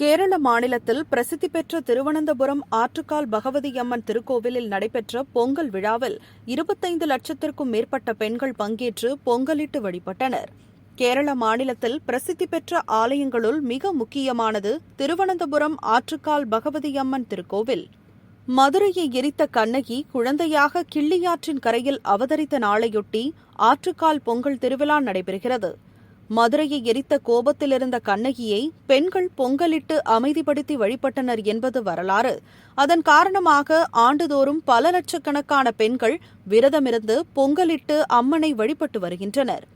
கேரள மாநிலத்தில் பிரசித்தி பெற்ற திருவனந்தபுரம் ஆற்றுக்கால் பகவதி அம்மன் திருக்கோவிலில் நடைபெற்ற பொங்கல் விழாவில் இருபத்தைந்து லட்சத்திற்கும் மேற்பட்ட பெண்கள் பங்கேற்று பொங்கலிட்டு வழிபட்டனர். கேரள மாநிலத்தில் பிரசித்தி பெற்ற ஆலயங்களுள் மிக முக்கியமானது திருவனந்தபுரம் ஆற்றுக்கால் பகவதி அம்மன் திருக்கோவில். மதுரையை எரித்த கண்ணகி குழந்தையாக கிள்ளியாற்றின் கரையில் அவதரித்த நாளையொட்டி ஆற்றுக்கால் பொங்கல் திருவிழா நடைபெறுகிறது. மதுரையை எரித்த கோபத்திலிருந்த கண்ணகியை பெண்கள் பொங்கலிட்டு அமைதிப்படுத்தி வழிபட்டனர் என்பது வரலாறு. அதன் காரணமாக ஆண்டுதோறும் பல லட்சக்கணக்கான பெண்கள் விரதமிருந்து பொங்கலிட்டு அம்மனை வழிபட்டு வருகின்றனர்.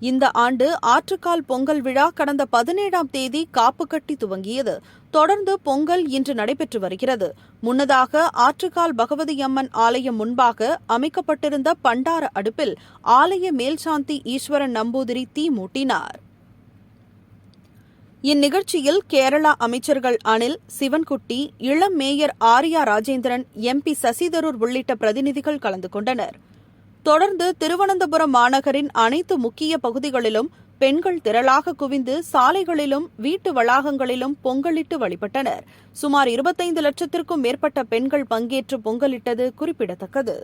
இந்த ஆண்டு ஆற்றுக்கால் பொங்கல் விழா கடந்த பதினேழாம் தேதி காப்பு கட்டி துவங்கியது. தொடர்ந்து பொங்கல் இன்று நடைபெற்று வருகிறது. முன்னதாக ஆற்றுக்கால் பகவதி அம்மன் ஆலயம் முன்பாக அமைக்கப்பட்டிருந்த பண்டார அடுப்பில் ஆலய மேல்சாந்தி ஈஸ்வரன் நம்பூதிரி தீ மூட்டினார். இந்நிகழ்ச்சியில் கேரளா அமைச்சர்கள் அனில் சிவன்குட்டி இளம் மேயர் ஆர்யா ராஜேந்திரன் எம்பி சசிதரூர் உள்ளிட்ட பிரதிநிதிகள் கலந்து கொண்டனர். தொடர்ந்து திருவனந்தபுரம் மாநகரின் அனைத்து முக்கிய பகுதிகளிலும் பெண்கள் திரளாக குவிந்து சாலைகளிலும் வீட்டு வளாகங்களிலும் பொங்கலிட்டு வழிபட்டனர். சுமார் இருபத்தைந்து லட்சத்திற்கும் மேற்பட்ட பெண்கள் பங்கேற்று பொங்கலிட்டது குறிப்பிடத்தக்கது.